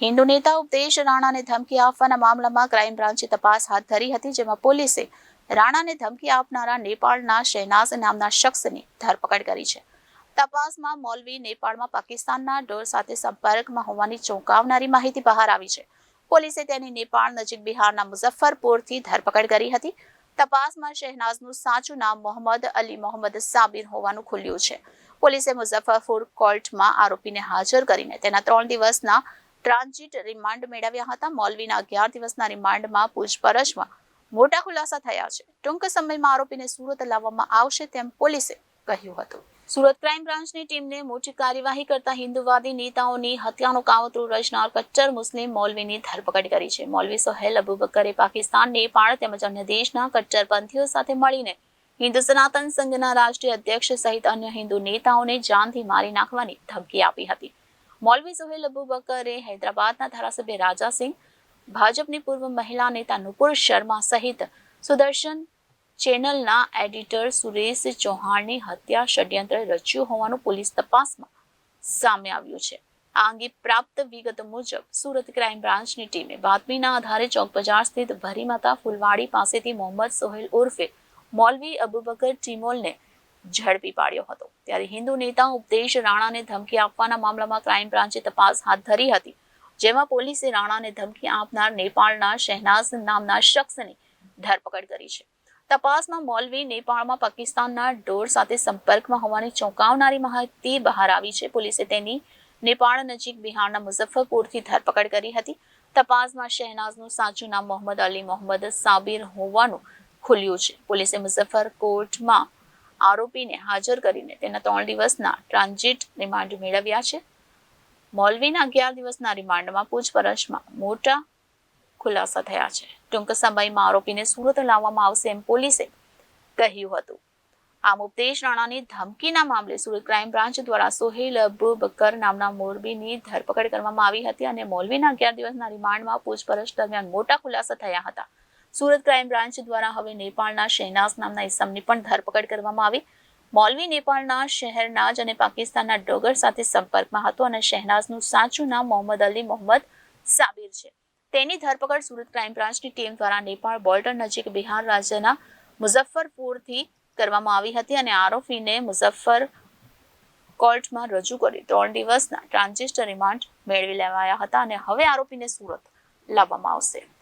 હિન્દુ નેતા ઉપદેશ રાણાને ધમકી આપવાના મામલામાં ક્રાઇમ બ્રાન્ચે તપાસ હાથ ધરી હતી, જેમાં પોલીસે રાણાને ધમકી આપનારા નેપાળના શહેનાઝ નામના શખ્સની ધરપકડ કરી છે. તપાસમાં મૌલવી નેપાળમાં પાકિસ્તાનના ડોર સાથે સંપર્કમાં હોવાની ચોંકાવનારી માહિતી બહાર આવી છે. પોલીસે તેની નેપાળ નજીક બિહારના મુઝફ્ફરપુરથી ધરપકડ કરી હતી. તપાસમાં શહેનાઝનું સાચું નામ મોહમ્મદ અલી મોહમ્મદ સાબિર હોવાનું ખુલ્યું છે. પોલીસે મુઝફ્ફરપુર કોર્ટમાં આરોપીને હાજર કરીને તેના ત્રણ દિવસના ટ્રાન્ઝિટ રિમાન્ડ મેળવ્યા હતા. મૌલવીના અગિયાર દિવસના રિમાન્ડમાં પૂછપરછમાં મોટા ખુલાસા થયા છે. ટૂંક સમયમાં આરોપીને સુરત લાવવામાં આવશે તેમ પોલીસે કહ્યું હતું. સુરત ક્રાઇમ બ્રાન્ચની ટીમને મોટી કાર્યવાહી કરતા હિન્દુવાદી નેતાઓની હત્યાનો કાવતરું રચનાર કચ્ચર મુસ્લિમ મૌલવીની ધરપકડ કરી છે. મૌલવી સોહેલ અબુબકરે પાકિસ્તાન નેપાળ તેમજ અન્ય દેશના કટ્ટરપંથીઓ સાથે મળીને હિન્દુ સનાતન સંઘના રાષ્ટ્રીય અધ્યક્ષ સહિત અન્ય હિન્દુ નેતાઓને જાનથી મારી નાખવાની ધમકી આપી હતી. મૌલવી સોહેલ અબુબકરે હૈદરાબાદના ધારાસભ્ય રાજાસિંહ ભાજપની પૂર્વ મહિલા નેતા નુપુર શર્મા સહિત સુદર્શન ચેનલના એડિટર સુરેશ ચૌહાણની હત્યા ષડયંત્ર રચ્યું હોવાનું પોલીસ તપાસમાં સામે આવ્યું છે. આ અંગે પ્રાપ્ત વિગત મુજબ સુરત ક્રાઇમ બ્રાન્ચની ટીમે બાતમીના આધારે ચોક બજાર સ્થિત ભરીમાતા ફુલવાડી પાસેથી મોહમ્મદ સોહેલ ઉર્ફે મૌલવી અબુબકર ટીમોલને ઝડપી પાડ્યો હતો. ત્યારે હિન્દુ નેતા ઉપદેશ રાણાને ધમકી આપવાના મામલામાં ક્રાઇમ બ્રાન્ચે તપાસ હાથ ધરી હતી. જેમાં પોલીસે રાણાને ધમકી આપનાર નેપાળના શહેનાઝ નામના શખ્સની ધરપકડ કરી છે. તપાસમાં મૌલવી નેપાળમાં પાકિસ્તાનના ડોર સાથે સંપર્કમાં હોવાની ચોંકાવનારી માહિતી બહાર આવી છે. પોલીસે તેની નેપાળ નજીક બિહારના મુઝફ્ફરપુરથી ધરપકડ કરી હતી. તપાસમાં શહેનાઝનું સાચું નામ મોહમ્મદ અલી મોહમ્મદ સાબિર હોવાનું ખુલ્યું છે. પોલીસે મુઝફ્ફર કોર્ટમાં આરોપીને હાજર કરીને તેના ત્રણ દિવસના ટ્રાન્ઝિટ રિમાન્ડ મેળવ્યા છે. મૌલવીના અગિયાર દિવસના રિમાન્ડમાં પૂછપરછમાં મોટા ખુલાસા થયા છે. ટૂંક સમયમાં આરોપીને સુરત લાવવામાં આવશે એમ પોલીસે કહ્યું હતું. આમ ઉપદેશ રાણાની ધમકીના મામલે સુરત ક્રાઇમ બ્રાન્ચ દ્વારા સોહેલ અબુબકર નામના મોરબીની ધરપકડ કરવામાં આવી હતી અને મૌલવીના અગિયાર દિવસના રિમાન્ડમાં પૂછપરછ દરમિયાન મોટા ખુલાસા થયા હતા. સુરત ક્રાઇમ બ્રાન્ચ દ્વારા હવે નેપાળના શહેનાઝ નામના ઇસમની પણ ધરપકડ કરવામાં આવી. મૌલવી નેપાળના શહેરના જ અને પાકિસ્તાનના ડોગર સાથે સંપર્કમાં હતો અને શહેનાઝનું સાચું નામ મોહમ્મદ અલી મોહમ્મદ સાબિર છે. તેની ધરપકડ સુરત ક્રાઇમ બ્રાન્ચની ટીમ દ્વારા નેપાળ બોર્ડર નજીક બિહાર રાજ્યના મુઝફ્ફરપુરથી કરવામાં આવી હતી અને આરોપીને મુઝફ્ફર કોર્ટમાં રજૂ કરી ત્રણ દિવસના ટ્રાન્ઝિસ્ટર રિમાન્ડ મેળવી લેવાયા હતા અને હવે આરોપીને સુરત લાવવામાં આવશે.